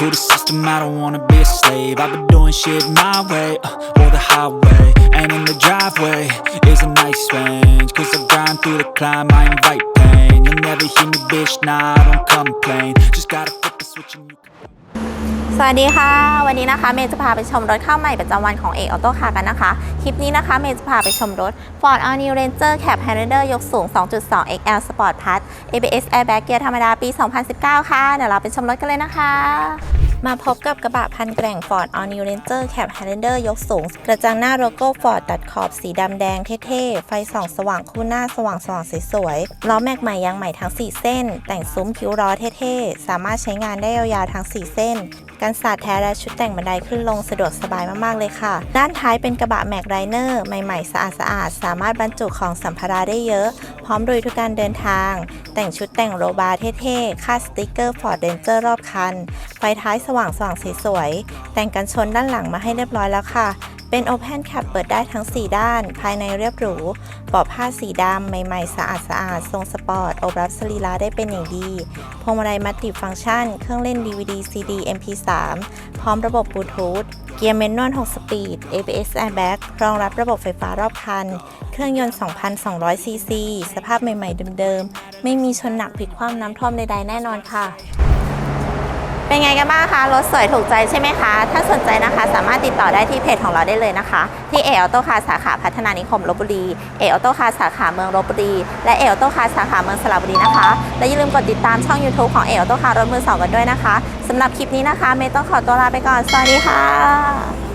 To the system, I don't wanna be a slave. I've been doing shit my way, uh, or the highway. And in the driveway is a nice range. Cause I grind through the climb, I invite pain. You'll never hear me, bitch, nah, I don't complain. Just gotta flip the switch and you can. สวัสดีค่ะ วันนี้นะคะเมย์จะพาไปชมรถเข้าใหม่ประจำวันของเอกออโต้คาร์กันนะคะ คลิปนี้นะคะเมย์จะพาไปชมรถ Ford All New Ranger Cab Highlander ยกสูง 2.2 XL Sport Plus ABS Airbag เกียร์ธรรมดาปี 2019 ค่ะ เดี๋ยวเราไปชมรถกันเลยนะคะมาพบกับกระบะพันแกร่ง Ford All New Ranger Cab Highlander ยกสูง กระจังหน้าโลโก้ Ford ตัดขอบสีดำแดงเท่ๆ ไฟส่องสว่างคู่หน้าสว่างสว่างๆสวยๆ ล้อแม็กใหม่ยางใหม่ทั้ง 4 เส้น แต่งซุ้มคิ้วล้อเท่ๆ สามารถใช้งานได้ยาวๆทั้ง 4 เส้น กันสาดแท้และชุดแต่งบันไดขึ้นลงสะดวกสบายมากๆเลยค่ะ ด้านท้ายเป็นกระบะแม็กไรเนอร์ใหม่ๆสะอาดๆสามารถบรรจุของสัมภาระได้เยอะ พร้อมลุยทุกการเดินทาง แต่งชุดแต่งโรบาร์เท่ๆคาดสติกเกอร์ฟอร์ดเดนเจอร์รอบคัน ไฟท้ายสว่างสว่างสวยๆแต่งกันชนด้านหลังมาให้เรียบร้อยแล้วค่ะ เป็น Open Cap เปิดได้ทั้ง 4 ด้าน ภายในเรียบหรูเบาะผ้าสีดำ ใหม่ๆ สะอาดสะอาดๆทรงสปอร์ตโอบรับสรีระได้เป็นอย่างดีพวงมาลัยมัลติฟังก์ชัน เครื่องเล่น DVD CD MP3 พร้อมระบบบลูทูธเกียร์เมนนวล6สปีด ABS Airbag รองรับระบบไฟฟ้ารอบคัน เครื่องยนต์ 2,200 ซีซี สภาพใหม่ๆ เดิมๆ ไม่มีชนหนักพลิกคว่ำน้ำท่วมใดๆ แน่นอนค่ะ เป็นไงกันบ้างคะ รถสวยถูกใจใช่ไหมคะ ถ้าสนใจารถติดต่อได้ที่เพจของเราได้เลยนะคะ ที่เอออโต้คาสาขาพัฒนานิคมลบบุรีเอออโต้คาสาขาเมืองลบบุรีและเอออโต้คาสาขาเมืองสระบุรีนะคะ และอย่าลืมกดติดตามช่อง YouTube ของเอออโต้คารถมือสองกันด้วยนะคะสำหรับคลิปนี้นะคะเมย์ต้องขอตัวลาไปก่อนสวัสดีค่ะ